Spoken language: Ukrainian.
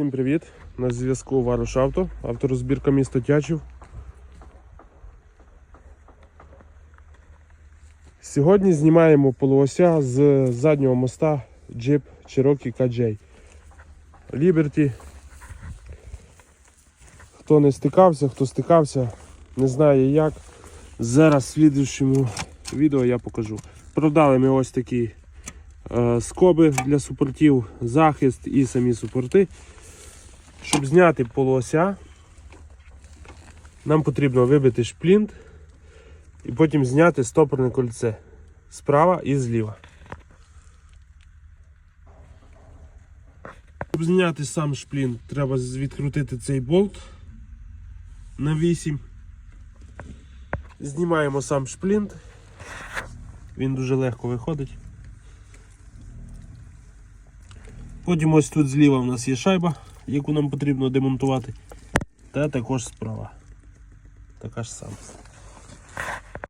Всім привіт! На зв'язку Варуш Авто, авторозбірка місто Тячів. Сьогодні знімаємо полуося з заднього моста Jeep Cherokee KJ. Liberty. Хто не стикався, хто стикався, не знає як. Зараз в слідуючому відео я покажу. Продали ми ось такі е, скоби для супортів, захист і самі супорти. Щоб зняти полуося, нам потрібно вибити шплінт і потім зняти стопорне кольце справа і зліва. Щоб зняти сам шплінт, треба відкрутити цей болт на 8. Знімаємо сам шплінт. Він дуже легко виходить. Потім ось тут зліва у нас є шайба, яку нам потрібно демонтувати. Та також справа. Така ж сама.